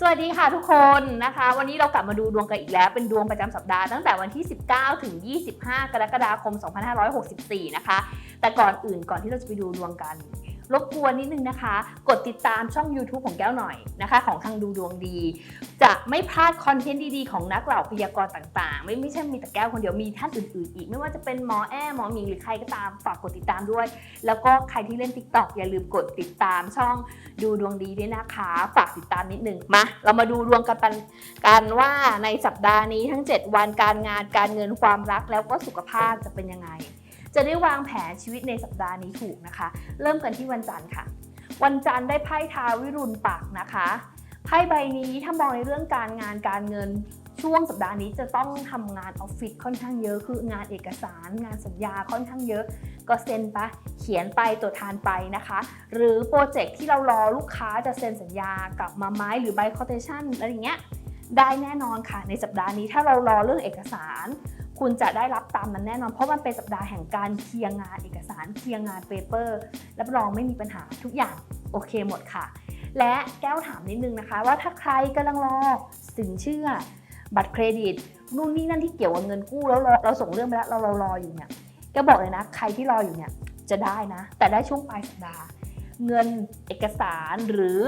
สวัสดีค่ะทุกคนนะคะ วันนี้เรากลับมาดูดวงกันอีกแล้ว เป็นดวงประจำสัปดาห์ตั้งแต่วันที่ 19 ถึง 25 กรกฎาคม 2564 นะคะ แต่ก่อนอื่นก่อนที่เราจะไปดูดวงกัน รบกวนนิดนึงนะคะ กดติดตามช่อง YouTube ของแก้วหน่อยนะคะ ของทางดูดวงดี จะไม่พลาดคอนเทนต์ดีๆ ของนักเหล่าพยากรณ์ต่างๆ ไม่ไม่ใช่มีแต่แก้วคนเดียวมีท่านอื่นๆอีก ไม่ว่าจะเป็นหมอแอ้หมอหมิงหรือใครก็ตามฝากกดติดตามด้วย แล้วก็ใครที่เล่น TikTok อย่าลืมกดติดตามช่องดูดวงดีด้วยนะคะ ฝากติดตามนิดนึงมาเรามาดูดวงกันกันว่าในสัปดาห์นี้ทั้ง 7 วันการงานการเงินความรักแล้วก็สุขภาพจะเป็นยังไง จะได้วางแผนชีวิตในสัปดาห์นี้ถูกนะคะ เริ่มกันที่วันจันทร์ค่ะ วันจันทร์ได้ไพ่ทาวิรุณปักนะคะไพ่ใบนี้ถ้ามองในเรื่องการงานการเงินช่วงสัปดาห์นี้จะต้องทำงานออฟฟิศค่อนข้างเยอะ คืองานเอกสารงานสัญญาค่อนข้างเยอะ ก็เซ็นไปเขียนไปตรวจทานไปนะคะ หรือโปรเจกต์ที่เรารอลูกค้าจะเซ็นสัญญากลับมาไหมหรือใบคอเทชันอะไรอย่างเงี้ย ได้แน่นอนค่ะ ในสัปดาห์นี้ถ้าเรารอเรื่องเอกสาร คุณจะได้รับตามนั้นแน่นอน เพราะมันเป็นสัปดาห์แห่งการเคลียร์งานเอกสารเคลียร์งานเปเปอร์รับรองไม่มีปัญหาทุกอย่างโอเคหมดค่ะ และแก้วถามนิดนึงนะคะ ว่าถ้าใครกำลังรอสินเชื่อ บัตรเครดิตนู่นนี่นั่นที่เกี่ยวกับเงินกู้แล้วเราส่งเรื่องไปแล้วเราเรารออยู่เนี่ยแกบอกเลยนะ ใครที่รออยู่เนี่ยจะได้นะ แต่ได้ช่วงปลายสัปดาห์ เงินเอกสารหรือ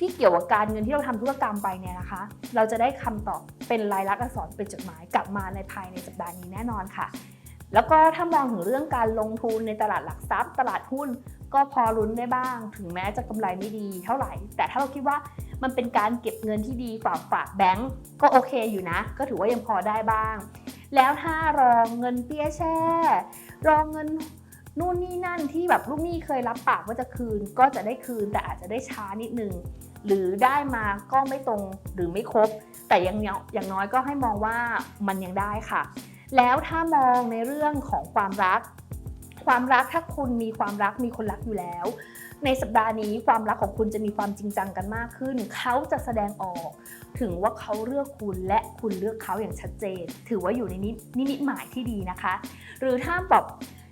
ที่เกี่ยวกับการเงินที่เราทำธุรกรรมไปเนี่ยนะคะ เราจะได้คำตอบเป็นลายลักษณ์อักษรเป็นจดหมายกลับมาในภายในสัปดาห์นี้แน่นอนค่ะ แล้วก็ถ้ามองถึงเรื่องการลงทุนในตลาดหลักทรัพย์ ตลาดหุ้นก็พอลุ้นได้บ้าง ถึงแม้จะกำไรไม่ดีเท่าไหร่ แต่ถ้าเราคิดว่ามันเป็นการเก็บเงินที่ดีกว่าฝากแบงก์ก็โอเคอยู่นะ ก็ถือว่ายังพอได้บ้าง แล้วถ้ารองเงินเปี้ยแช่ รองเงินนู่นนี่นั่นที่แบบลูกหนี้เคยรับปากว่าจะคืน ก็จะได้คืนแต่อาจจะได้ช้านิดนึง หรือได้มาก็ไม่ตรงหรือไม่ครบ แต่ยังอย่างน้อยก็ให้มองว่ามันยังได้ค่ะ แล้วถ้ามองในเรื่องของความรัก ความรักถ้าคุณมีความรักมีคนรักอยู่แล้ว ในสัปดาห์นี้ความรักของคุณจะมีความจริงจังกันมากขึ้น เขาจะแสดงออกถึงว่าเขาเลือกคุณและคุณเลือกเขาอย่างชัดเจน ถือว่าอยู่ในนินมิตหมายที่ดีนะคะ หรือถ้าแบบ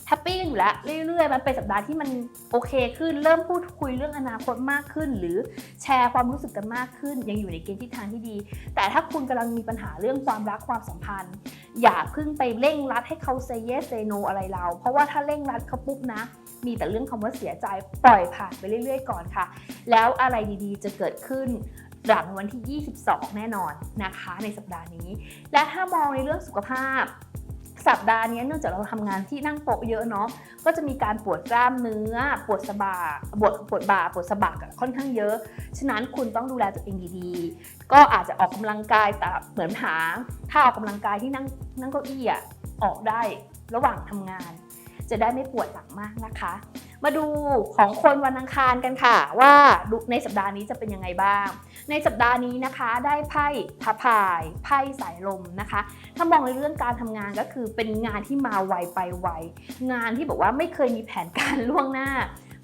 แฮปปี้อยู่แล้วเรื่อยๆ มันเป็นสัปดาห์ที่มันโอเคขึ้น เริ่มพูดคุยเรื่องอนาคตมากขึ้น หรือแชร์ความรู้สึกกันมากขึ้น ยังอยู่ในเกณฑ์ทิศทางที่ดี แต่ถ้าคุณกำลังมีปัญหาเรื่องความรักความสัมพันธ์ อย่าเพิ่งไปเร่งรัดให้เขา say yes say no อะไรเรา เพราะว่าถ้าเร่งรัดเขาปุ๊บนะ มีแต่เรื่องคำว่าเสียใจปล่อยผ่านไปเรื่อย ๆ ก่อนค่ะ แล้วอะไรดีๆ จะเกิดขึ้นหลังวันที่ 22 แน่นอนนะคะ ในสัปดาห์นี้ และถ้ามองในเรื่องสุขภาพ สัปดาห์นี้เนื่องจากเราทำงานที่นั่งโต๊ะเยอะเนาะก็จะมีการปวดกล้ามเนื้อ ปวดสะบาปวดปวดบ่าปวดสะบักค่อนข้างเยอะ ฉะนั้นคุณต้องดูแลตัวเองดีๆ ก็อาจจะออกกำลังกายแต่เหมือนหาถ้าออกกำลังกายที่นั่งนั่งเก้าอี้อะออกได้ระหว่างทำงาน จะได้ไม่ปวดหลังมากนะคะ มาดูของคนวันอังคารกันค่ะ ว่าในสัปดาห์นี้จะเป็นยังไงบ้าง ในสัปดาห์นี้นะคะได้ไพ่พระพายไพ่สายลมนะคะ ถ้ามองในเรื่องการทำงานก็คือเป็นงานที่มาไวไปไวงานที่บอกว่าไม่เคยมีแผนการล่วงหน้า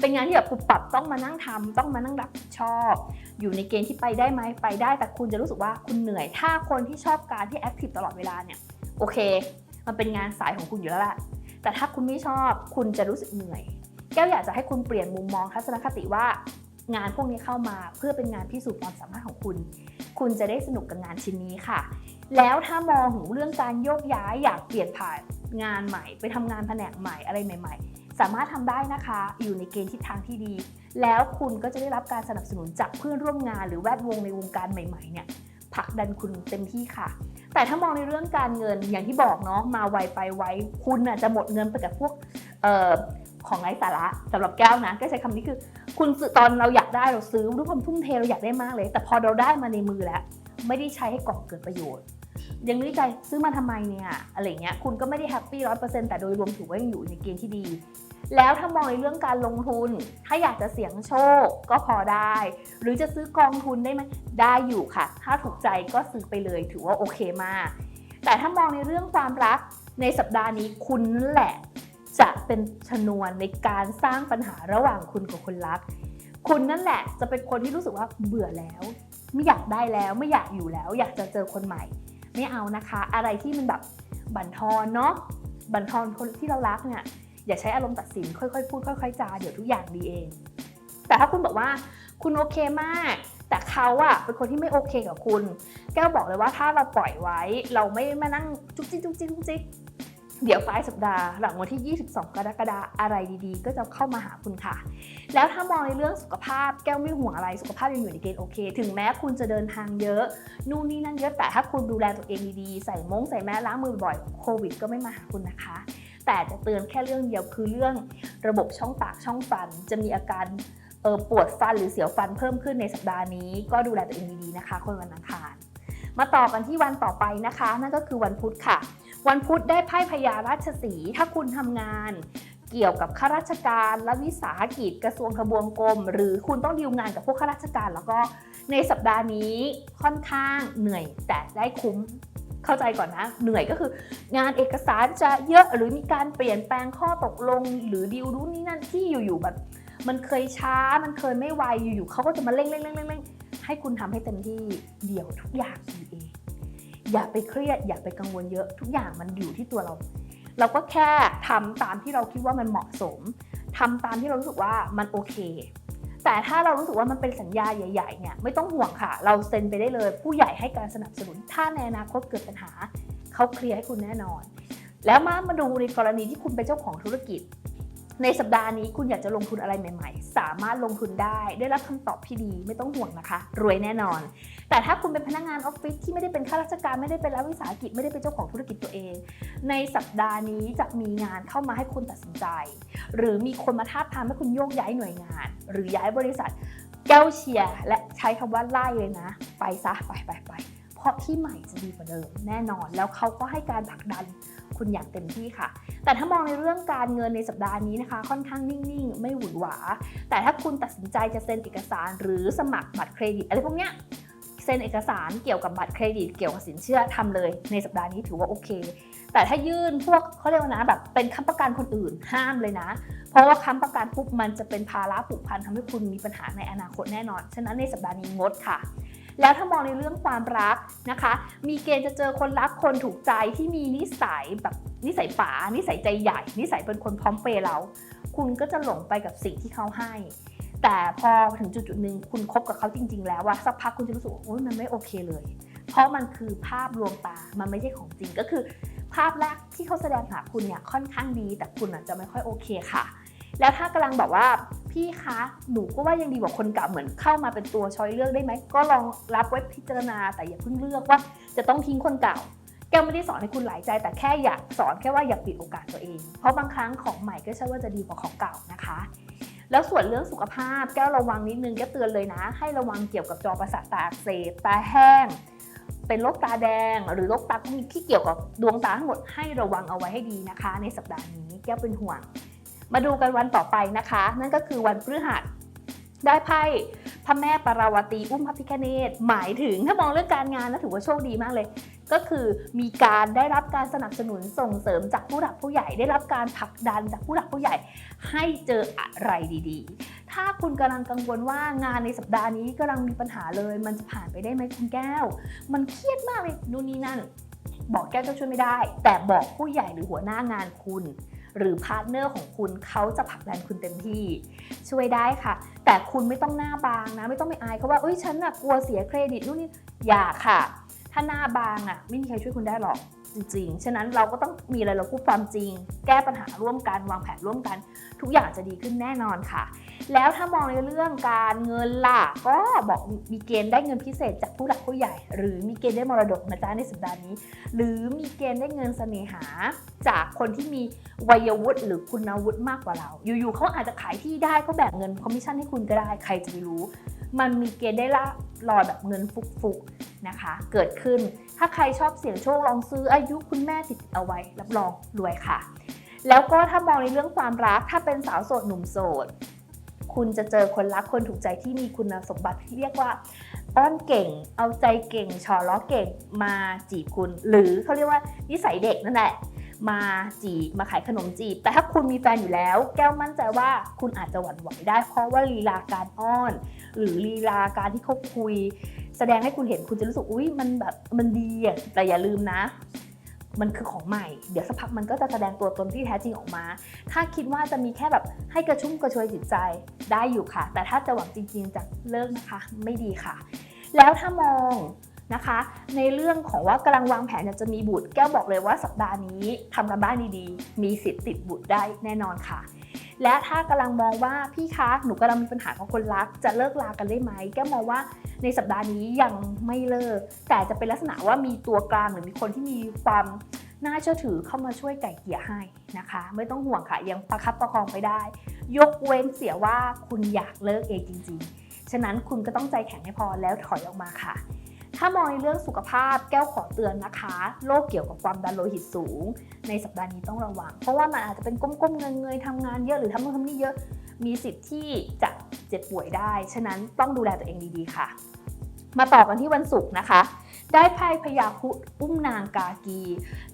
เป็นงานที่แบบปุบปับต้องมานั่งทำต้องมานั่งรับผิดชอบ อยู่ในเกณฑ์ที่ไปได้ไหมไปได้ แต่คุณจะรู้สึกว่าคุณเหนื่อยถ้าคนที่ชอบการที่แอคทีฟตลอดเวลาเนี่ยโอเค มันเป็นงานสายของคุณอยู่แล้วแหละแต่ถ้าคุณไม่ชอบคุณจะรู้สึกเหนื่อย แก้วอยากจะให้คุณเปลี่ยนมุมมองทัศนคติว่างานพวกนี้เข้ามาเพื่อเป็นงานพิสูจน์ความสามารถของคุณ คุณจะได้สนุกกับงานชิ้นนี้ค่ะ แล้วถ้ามองถึงเรื่องการโยกย้ายอยากเปลี่ยนผ่านงานใหม่ ไปทำงานแผนกใหม่อะไรใหม่ ๆ สามารถทำได้นะคะ อยู่ในเกณฑ์ทิศทางที่ดี แล้วคุณก็จะได้รับการสนับสนุนจากเพื่อนร่วมงานหรือแวดวงในวงการใหม่ๆเนี่ยผลักดันคุณเต็มที่ค่ะ แต่ถ้ามองในเรื่องการเงินอย่างที่บอกเนาะมาไวไปไวคุณน่ะจะหมดเงินไปกับพวกเอ่อ ของไร้สาระสำหรับแก้วนะก็ใช้คำนี้คือ คุณตอนเราอยากได้เราซื้อด้วยความทุ่มเทเราอยากได้มากเลย แต่พอเราได้มาในมือแล้ว ไม่ได้ใช้ให้ก่อเกิดประโยชน์ยังนึกใจซื้อมาทำไมเนี่ยอะไรเงี้ยคุณก็ไม่ได้แฮปปี้ร้อยเปอร์เซ็นต์แต่โดยรวมถือว่ายังอยู่ในเกณฑ์ที่ดี แล้วถ้ามองในเรื่องการลงทุน ถ้าอยากจะเสี่ยงโชคก็พอได้ หรือจะซื้อกองทุนได้ไหมได้อยู่ค่ะ ถ้าถูกใจก็ซื้อไปเลยถือว่าโอเคมาก แต่ถ้ามองในเรื่องความรักในสัปดาห์นี้คุณแหละ จะเป็นชนวนในการสร้างปัญหาระหว่างคุณกับคนรัก คุณนั่นแหละจะเป็นคนที่รู้สึกว่าเบื่อแล้ว ไม่อยากได้แล้วไม่อยากอยู่แล้ว อยากจะเจอคนใหม่ ไม่เอานะคะ อะไรที่มันแบบบั่นทอนเนาะบั่นทอนคนที่เรารักเนี่ยอย่าใช้อารมณ์ตัดสินค่อยๆพูดค่อยๆจาเดี๋ยวทุกอย่างดีเอง แต่ถ้าคุณบอกว่าคุณโอเคมาก แต่เขาอะเป็นคนที่ไม่โอเคกับคุณ แก้วบอกเลยว่าถ้าเราปล่อยไว้ เราไม่มานั่งจุกจิกจุกจิกจุกจิก เดี๋ยวปลายสัปดาห์หลังวันที่ 22 กรกฎาคมอะไรดีๆ ก็จะเข้ามาหาคุณค่ะ แล้วถ้ามองในเรื่องสุขภาพแก้วไม่ห่วงอะไรสุขภาพยังอยู่ในเกณฑ์โอเค ถึงแม้คุณจะเดินทางเยอะ นู่นนี่นั่นเยอะแต่ถ้าคุณดูแลตัวเองดีๆ ใส่มงใส่แมสล้างมือบ่อยโควิด ก็ไม่มาหาคุณนะคะ แต่จะเตือนแค่เรื่องเดียวคือเรื่องระบบช่องปากช่องฟัน จะมีอาการเออปวดฟันหรือเสียวฟันเพิ่มขึ้นในสัปดาห์นี้ ก็ดูแลตัวเองดีๆนะคะ คนวันอังคารมาต่อกันที่วันต่อไปนะคะ นั่นก็คือวันพุธค่ะ วันพุธได้ไพ่พญาราชสีถ้าคุณทำงานเกี่ยวกับข้าราชการและวิสาหกิจกระทรวงทบวงกรม หรือคุณต้องดีลงานกับพวกข้าราชการ แล้วก็ในสัปดาห์นี้ค่อนข้างเหนื่อยแต่ได้คุ้มเข้าใจก่อนนะ เหนื่อยก็คืองานเอกสารจะเยอะหรือมีการเปลี่ยนแปลงข้อตกลง หรือดีลรู้นนี่นั่นที่อยู่ๆแบบ มันเคยช้ามันเคยไม่ไวอยู่ๆเขาก็จะมาเร่งเร่งเร่งเร่งให้คุณทำให้เต็มที่เดี๋ยวทุกอย่างดีเอง อย่าไปเครียด อย่าไปกังวลเยอะ ทุกอย่างมันอยู่ที่ตัวเรา เราก็แค่ทำตามที่เราคิดว่ามันเหมาะสมทำตามที่เรารู้สึกว่ามันโอเค แต่ถ้าเรารู้สึกว่ามันเป็นสัญญาใหญ่ๆเนี่ยไม่ต้องห่วงค่ะ เราเซ็นไปได้เลย ผู้ใหญ่ให้การสนับสนุน ถ้าในอนาคตเกิดปัญหาเขาเคลียร์ให้คุณแน่นอน แล้วมามาดูในกรณีที่คุณเป็นเจ้าของธุรกิจ ในสัปดาห์นี้คุณอยากจะลงทุนอะไรใหม่ ๆ สามารถลงทุนได้ ได้รับคำตอบที่ดีไม่ต้องห่วงนะคะ รวยแน่นอน แต่ถ้าคุณเป็นพนักงานออฟฟิศที่ไม่ได้เป็นข้าราชการไม่ได้เป็นรัฐวิสาหกิจไม่ได้เป็นเจ้าของธุรกิจตัวเอง ในสัปดาห์นี้จะมีงานเข้ามาให้คุณตัดสินใจ หรือมีคนมาท้าบทามให้คุณโยกย้ายหน่วยงาน หรือย้ายบริษัท แก้วเชียร์และใช้คำว่าไล่เลยนะ ไปซะไปไปไปเพราะที่ใหม่จะดีกว่าเดิมแน่นอน แล้วเขาก็ให้การผลักดัน คุณอย่างเต็มที่ค่ะ แต่ถ้ามองในเรื่องการเงินในสัปดาห์นี้นะคะ ค่อนข้างนิ่งๆ ไม่หวือหวา แต่ถ้าคุณตัดสินใจจะเซ็นเอกสารหรือสมัครบัตรเครดิตอะไรพวกเนี้ยเซ็นเอกสารเกี่ยวกับบัตรเครดิตเกี่ยวกับสินเชื่อทำเลย ในสัปดาห์นี้ถือว่าโอเค แต่ถ้ายื่นพวกเขาเรียกว่านะแบบเป็นค้ำประกันคนอื่นห้ามเลยนะ เพราะว่าค้ำประกันปุ๊บมันจะเป็นภาระผูกพันทำให้คุณมีปัญหาในอนาคตแน่นอน ฉะนั้นในสัปดาห์นี้งดค่ะ แล้วถ้ามองในเรื่องความรักนะคะ มีเกณฑ์จะเจอคนรักคนถูกใจที่มีนิสัยแบบนิสัยป๋านิสัยใจใหญ่ นิสัยเป็นคนพร้อมเปย์เรา คุณก็จะหลงไปกับสิ่งที่เขาให้ แต่พอถึงจุดจุดหนึ่งคุณคบกับเขาจริง ๆ แล้วว่าสักพักคุณจะรู้สึกว่าโอ๊ยมันไม่โอเคเลย เพราะมันคือภาพลวงตามันไม่ใช่ของจริงก็คือ ภาพแรกที่เขาแสดงหาคุณเนี่ยค่อนข้างดี แต่คุณอาจจะไม่ค่อยโอเคค่ะ แล้วถ้ากำลังแบบว่าพี่คะหนูก็ว่ายังดีกว่าคนเก่าเหมือนเข้ามาเป็นตัวช้อยเลือกได้ไหมก็ลองรับไว้พิจารณาแต่อย่าเพิ่งเลือกว่าจะต้องทิ้งคนเก่าแกไม่ได้สอนให้คุณหลายใจ แต่แค่อยากสอนแค่ว่าอย่าปิดโอกาสตัวเอง เพราะบางครั้งของใหม่ก็ใช่ว่าจะดีกว่าของเก่านะคะ แล้วส่วนเรื่องสุขภาพแก้วระวังนิดนึงแก้วเตือนเลยนะ ให้ระวังเกี่ยวกับจอประสาทตาอักเสบตาแห้งเป็นโรคตาแดง หรือโรคตาที่เกี่ยวกับดวงตาทั้งหมดให้ระวังเอาไว้ให้ดีนะคะ ในสัปดาห์นี้แก้วเป็นห่วง มาดูกันวันต่อไปนะคะ นั่นก็คือวันพฤหัสได้ไพ่พระแม่ปาราวตีอุ้มพระพิฆเนศหมายถึงถ้ามองเรื่องการงานแล้วถือว่าโชคดีมากเลย ก็คือมีการได้รับการสนับสนุนส่งเสริมจากผู้หลักผู้ใหญ่ ได้รับการผลักดันจากผู้หลักผู้ใหญ่ ให้เจออะไรดีๆ ถ้าคุณกำลังกังวลว่างานในสัปดาห์นี้กำลังมีปัญหาเลย มันจะผ่านไปได้ไหมคุณแก้ว มันเครียดมากเลยนู่นนี่นั่น บอกแก้วก็ช่วยไม่ได้ แต่บอกผู้ใหญ่หรือหัวหน้างานคุณ หรือพาร์ทเนอร์ของคุณเขาจะผลักดันคุณเต็มที่ช่วยได้ค่ะ แต่คุณไม่ต้องหน้าบางนะ ไม่ต้องไปอายเขาว่าเอ้ยฉันน่ะกลัวเสียเครดิตนู่นนี่อย่าค่ะ ถ้าหน้าบางอะไม่มีใครช่วยคุณได้หรอกจริงๆ ฉะนั้นเราก็ต้องมีอะไรเราพูดความจริง แก้ปัญหาร่วมกันวางแผนร่วมกัน ทุกอย่างจะดีขึ้นแน่นอนค่ะ แล้วถ้ามองในเรื่องการเงินล่ะ ก็บอกมีเกณฑ์ได้เงินพิเศษจากผู้หลักผู้ใหญ่ หรือมีเกณฑ์ได้มรดกนะจ๊ะในสัปดาห์นี้ หรือมีเกณฑ์ได้เงินเสน่หา จากคนที่มีวัยวุฒิหรือคุณวุฒิมากกว่าเรา อยู่ๆเขาอาจจะขายที่ได้ก็แบ่งเงินคอมมิชชั่นให้คุณก็ได้ใครจะไปรู้ มันมีเกณฑ์ได้ละรอแบบเงินฟุกๆนะคะ เกิดขึ้นถ้าใครชอบเสี่ยงโชคลองซื้ออายุคุณแม่ติดเอาไว้ รับรองรวยค่ะ แล้วก็ถ้ามองในเรื่องความรักถ้าเป็นสาวโสดหนุ่มโสด คุณจะเจอคนรักคนถูกใจที่มีคุณสมบัติที่เรียกว่าอ้อนเก่ง เอาใจเก่งฉอล้อเก่งมาจีบคุณ หรือเขาเรียกว่านิสัยเด็กนั่นแหละมาจีบมาขายขนมจีบ แต่ถ้าคุณมีแฟนอยู่แล้ว แก้วมั่นใจว่าคุณอาจจะหวั่นไหวได้ เพราะว่าลีลาการอ้อน หรือลีลาการที่เขาคุย แสดงให้คุณเห็นคุณจะรู้สึกอุ้ยมันแบบมันดีอะแต่อย่าลืมนะ มันคือของใหม่ เดี๋ยวสักพักมันก็จะแสดงตัวตนที่แท้จริงออกมา ถ้าคิดว่าจะมีแค่แบบให้กระชุ่มกระชวยจิตใจได้อยู่ค่ะ แต่ถ้าจะหวังจริง ๆจะเลิกนะคะไม่ดีค่ะ แล้วถ้ามองนะคะ ในเรื่องของว่ากำลังวางแผนจะมีบุตร แก้วบอกเลยว่าสัปดาห์นี้ทำกันบ้านดีๆ มีสิทธิ์ติดบุตรได้แน่นอนค่ะ และถ้ากำลังมองว่าพี่คะหนูกำลังมีปัญหากับคนรัก จะเลิกลากันได้ไหมแก้มองว่าในสัปดาห์นี้ยังไม่เลิก แต่จะเป็นลักษณะว่ามีตัวกลางหรือมีคนที่มีความน่าเชื่อถือเข้ามาช่วยไก่เกี่ยให้นะคะ ไม่ต้องห่วงค่ะยังประคับประคองไปได้ ยกเว้นเสียว่าคุณอยากเลิกเองจริง ๆ ฉะนั้นคุณก็ต้องใจแข็งให้พอแล้วถอยออกมาค่ะ ถ้ามองในเรื่องสุขภาพแก้วขอเตือนนะคะโรคเกี่ยวกับความดันโลหิตสูง ในสัปดาห์นี้ต้องระวัง เพราะว่ามันอาจจะเป็นก้มๆเงยๆทำงานเยอะหรือทำนู่นทำนี่เยอะมีสิทธิ์ที่จะเจ็บป่วยได้ ฉะนั้นต้องดูแลตัวเองดีๆค่ะ มาต่อกันที่วันศุกร์นะคะ ได้ไพ่พยาคุอุ้มนางกากี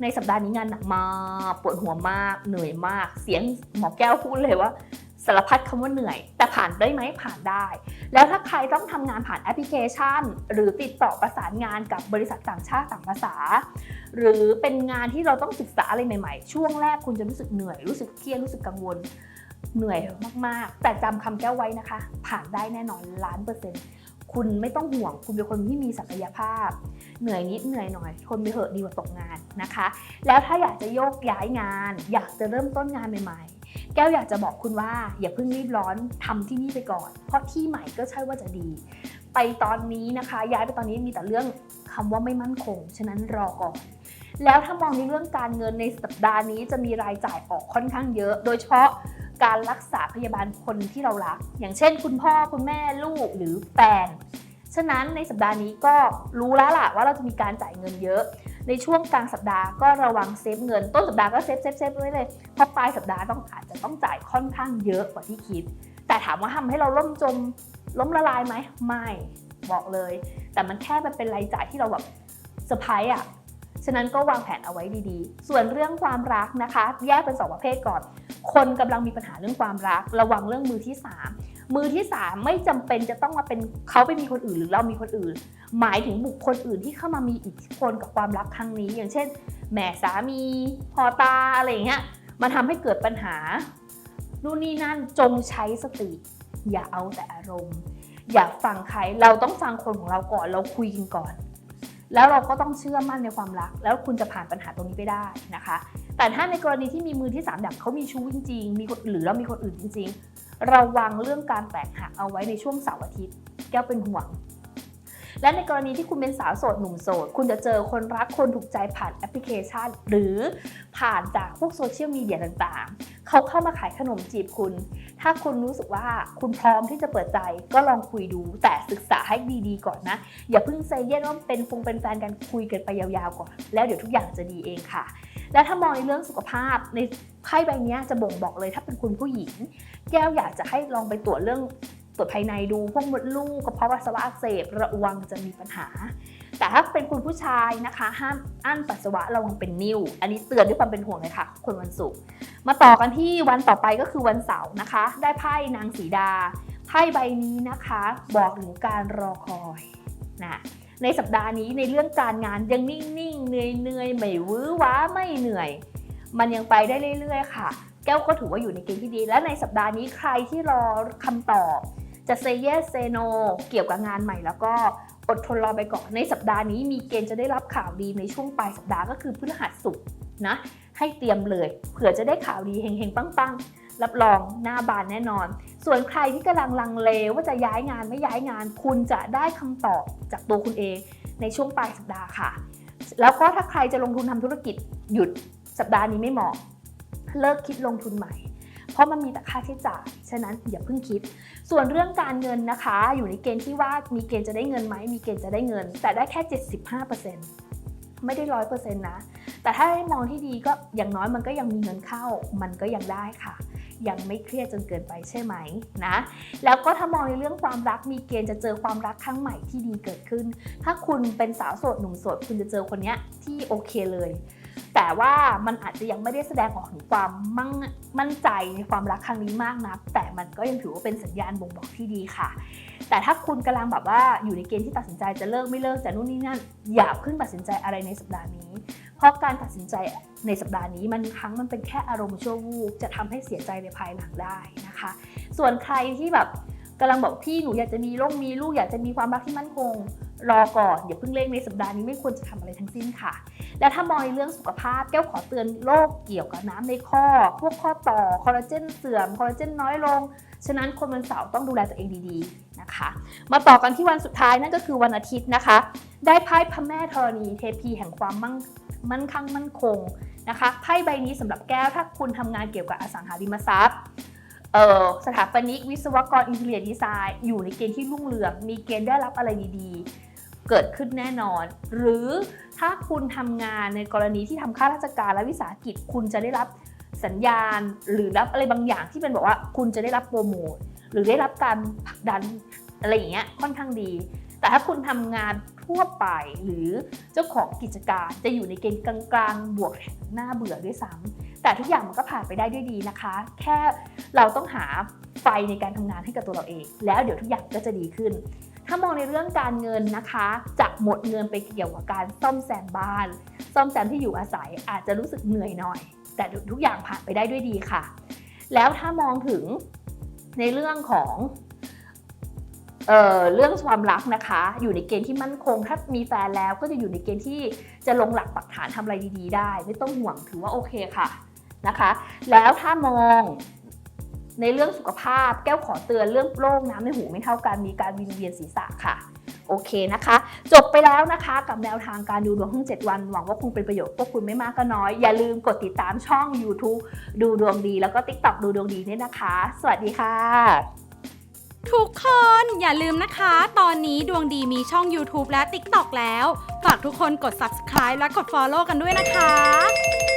ในสัปดาห์นี้งานหนักมากปวดหัวมากเหนื่อยมาก เสียงหมอแก้วพูดเลยว่า สารพัดคำว่าเหนื่อย แต่ผ่านได้ไหมผ่านได้ แล้วถ้าใครต้องทำงานผ่านแอปพลิเคชัน หรือติดต่อประสานงานกับบริษัทต่างชาติต่างภาษา หรือเป็นงานที่เราต้องศึกษาอะไรใหม่ๆ ช่วงแรกคุณจะรู้สึกเหนื่อยรู้สึกเครียดรู้สึกกังวล เหนื่อยมากๆ แต่จำคำแก้วไว้นะคะ ผ่านได้แน่นอนล้านเปอร์เซ็นต์คุณไม่ต้องห่วง คุณเป็นคนที่มีศักยภาพ เหนื่อยนิดเหนื่อยหน่อยทนไปเถอะดีกว่าตกงานนะคะ แล้วถ้าอยากจะโยกย้ายงาน อยากจะเริ่มต้นงานใหม่ๆ แก้วอยากจะบอกคุณว่า อย่าเพิ่งรีบร้อนทำที่นี่ไปก่อน เพราะที่ใหม่ก็ใช่ว่าจะดี ไปตอนนี้นะคะ ย้ายไปตอนนี้มีแต่เรื่องคำว่าไม่มั่นคง ฉะนั้นรอก่อนแล้วถ้ามองในเรื่องการเงินในสัปดาห์นี้จะมีรายจ่ายออกค่อนข้างเยอะ โดยเฉพาะการรักษาพยาบาลคนที่เรารัก อย่างเช่น คุณพ่อคุณแม่ลูกหรือแฟน ฉะนั้นในสัปดาห์นี้ก็รู้แล้วล่ะว่าเราจะมีการจ่ายเงินเยอะ ในช่วงกลางสัปดาห์ก็ระวังเซฟเงิน ต้นสัปดาห์ก็เซฟเซฟเซฟไว้เลยเพราะปลายสัปดาห์ต้องอาจจะต้องจ่ายค่อนข้างเยอะกว่าที่คิด แต่ถามว่าทำให้เราล่มจมล้มละลายไหมไม่บอกเลย แต่มันแค่มันเป็นรายจ่ายที่เราแบบเซอร์ไพรส์อะฉะนั้นก็วางแผนเอาไว้ดีๆ ส่วนเรื่องความรักนะคะ แยกเป็นสองประเภทก่อน คนกำลังมีปัญหาเรื่องความรัก ระวังเรื่องมือที่ 3 มือที่3ไม่จำเป็นจะต้องมาเป็นเขาไปมีคนอื่นหรือเรามีคนอื่น หมายถึงบุคคลอื่นที่เข้ามามีอิทธิพลกับความรักครั้งนี้ อย่างเช่นแม่สามีพอตาอะไรอย่างเงี้ยมันทำให้เกิดปัญหานู่นนี่นั่นจงใช้สติ อย่าเอาแต่อารมณ์ อย่าฟังใครเราต้องฟังคนของเราก่อนเราคุยกันก่อน แล้วเราก็ต้องเชื่อมั่นในความรัก แล้วคุณจะผ่านปัญหาตรงนี้ไปได้นะคะ แต่ถ้าในกรณีที่มีมือที่3แบบเขามีชู้จริงๆมีหรือเรามีคนอื่นจริง ๆ ระวังเรื่องการแตกหักเอาไว้ในช่วงเสาร์อาทิตย์ แก้วเป็นห่วง และในกรณีที่คุณเป็นสาวโสดหนุ่มโสด คุณจะเจอคนรักคนถูกใจผ่านแอปพลิเคชัน หรือผ่านจากพวกโซเชียลมีเดียต่างๆ เขาเข้ามาขายขนมจีบคุณ ถ้าคุณรู้สึกว่าคุณพร้อมที่จะเปิดใจก็ลองคุยดูแต่ศึกษาให้ดีๆ ก่อนนะ อย่าเพิ่งเซเย่นว่าเป็นฟงเป็นแฟนกันคุยกันไปยาวๆก่อน แล้วเดี๋ยวทุกอย่างจะดีเองค่ะ และถ้ามองในเรื่องสุขภาพในไพ่ใบนี้จะบ่งบอกเลยถ้าเป็นคุณผู้หญิง แก้วอยากจะให้ลองไปตรวจเรื่องตรวจภายในดูพวกมดลูกกระเพาะปัสสาวะอักเสบระวังจะมีปัญหา แต่ถ้าเป็นคุณผู้ชายนะคะ ห้ามอั้นปัสสาวะระวังเป็นนิ่ว อันนี้เตือนด้วยความเป็นห่วงเลยค่ะ คนวันศุกร์มาต่อกันที่วันต่อไปก็คือวันเสาร์นะคะ ได้ไพ่นางสีดาไพ่ใบนี้นะคะ บอกถึงการรอคอยนะ ในสัปดาห์นี้ในเรื่องการงานยังนิ่งๆเหนื่อยๆ ไม่วื้อว้าไม่เหนื่อย มันยังไปได้เรื่อยๆ ค่ะ แก้วก็ถือว่าอยู่ในเกณฑ์ที่ดี และในสัปดาห์นี้ใครที่รอคำตอบ จะ say yes say no เกี่ยวกับงานใหม่แล้วก็อดทนรอไปก่อน ในสัปดาห์นี้มีเกณฑ์จะได้รับข่าวดีในช่วงปลายสัปดาห์ก็คือพฤหัสศุกร์นะ ให้เตรียมเลย เผื่อจะได้ข่าวดีเฮงๆ ปังๆ รับรองหน้าบานแน่นอน ส่วนใครที่กำลังลังเลว่าจะย้ายงานไม่ย้ายงาน คุณจะได้คำตอบจากตัวคุณเองในช่วงปลายสัปดาห์ค่ะ แล้วก็ถ้าใครจะลงทุนทำธุรกิจหยุดสัปดาห์นี้ไม่เหมาะ เลิกคิดลงทุนใหม่ เพราะมันมีแต่ค่าใช้จ่าย ฉะนั้นอย่าเพิ่งคิด ส่วนเรื่องการเงินนะคะ อยู่ในเกณฑ์ที่ว่ามีเกณฑ์จะได้เงินไหมมีเกณฑ์จะได้เงิน แต่ได้แค่ 75%ไม่ได้ร้อยเปอร์เซ็นต์นะ แต่ถ้าให้มองที่ดีก็อย่างน้อยมันก็ยังมีเงินเข้า มันก็ยังได้ค่ะ ยังไม่เครียดจนเกินไปใช่ไหมนะ แล้วก็ถ้ามองในเรื่องความรักมีเกณฑ์จะเจอความรักครั้งใหม่ที่ดีเกิดขึ้น ถ้าคุณเป็นสาวโสดหนุ่มโสดคุณจะเจอคนเนี้ยที่โอเคเลย แต่ว่ามันอาจจะยังไม่ได้แสดงออกถึงความมั่งมั่นใจในความรักครั้งนี้มากนัก แต่มันก็ยังถือว่าเป็นสัญญาณบ่งบอกที่ดีค่ะ แต่ถ้าคุณกำลังแบบว่าอยู่ในเกณฑ์ที่ตัดสินใจจะเลิกไม่เลิกจะนู่นนี่นั่นอย่าเพิ่งตัดสินใจอะไรในสัปดาห์นี้ เพราะการตัดสินใจในสัปดาห์นี้มันครั้งมันเป็นแค่อารมณ์ชั่ววูบจะทำให้เสียใจในภายหลังได้นะคะ ส่วนใครที่แบบ กำลังบอกพี่หนูอยากจะมีลูกมีลูกอยากจะมีความรักที่มั่นคง รอก่อนอย่าเพิ่งเร่งในสัปดาห์นี้ไม่ควรจะทำอะไรทั้งสิ้นค่ะ และถ้ามองในเรื่องสุขภาพแก้วขอเตือนโรคเกี่ยวกับน้ำในข้อ พวกข้อต่อคอลลาเจนเสื่อมคอลลาเจนน้อยลง ฉะนั้นคนวันเสาร์ต้องดูแลตัวเองดีๆนะคะ มาต่อกันที่วันสุดท้ายนั่นก็คือวันอาทิตย์นะคะ ได้ไพ่พระแม่ธรณีเทพีแห่งความมั่งมั่นคงมั่นคงนะคะไพ่ใบนี้สำหรับแก้วถ้าคุณทำงานเกี่ยวกับอสังหาริมทรัพย์ สถาปนิกวิศวกรอินเทอร์เน็ตดีไซน์อยู่ในเกณฑ์ที่รุ่งเรืองมีเกณฑ์ได้รับอะไรดีๆ เกิดขึ้นแน่นอน หรือถ้าคุณทำงานในกรณีที่ทำข้าราชการและวิสาหกิจ คุณจะได้รับสัญญาณ หรือรับอะไรบางอย่างที่เป็นบอกว่าคุณจะได้รับโปรโมทหรือได้รับการผลักดันอะไรอย่างเงี้ยค่อนข้างดี แต่ถ้าคุณทำงานทั่วไปหรือเจ้าของกิจการจะอยู่ในเกณฑ์กลางๆบวกหน้าเบื่อด้วยซ้ำ แต่ทุกอย่างมันก็ผ่านไปได้ด้วยดีนะคะ แค่เราต้องหาไฟในการทำงานให้กับตัวเราเอง แล้วเดี๋ยวทุกอย่างก็จะดีขึ้น ถ้ามองในเรื่องการเงินนะคะ จะหมดเงินไปเกี่ยวกับการซ่อมแซมบ้าน ซ่อมแซมที่อยู่อาศัยอาจจะรู้สึกเหนื่อยหน่อย แต่ทุกอย่างผ่านไปได้ด้วยดีค่ะ แล้วถ้ามองถึงในเรื่องของเเรื่องความรักนะคะ อยู่ในเกณฑ์ที่มั่นคง ถ้ามีแฟนแล้วก็จะอยู่ในเกณฑ์ที่จะลงหลักปักฐานทำอะไรดี ๆ ได้ ไม่ต้องห่วงถือว่าโอเคค่ะ นะคะ แล้วถ้ามองในเรื่องสุขภาพแก้วขอเตือนเรื่องโรคน้ำในหูไม่เท่ากันมีการวิงเวียนศีรษะค่ะโอเคนะคะ จบไปแล้วนะคะกับแนวทางการดูดวงทั้ง7วัน หวังว่าคงเป็นประโยชน์พวกคุณไม่มากก็น้อย อย่าลืมกดติดตามช่อง YouTube ดูดวงดีแล้วก็ TikTok ดูดวงดีด้วยนะคะ สวัสดีค่ะ ทุกคนอย่าลืมนะคะ ตอนนี้ดวงดีมีช่อง YouTube และ TikTok แล้ว ฝากทุกคนกด subscribe และกด follow กันด้วยนะคะ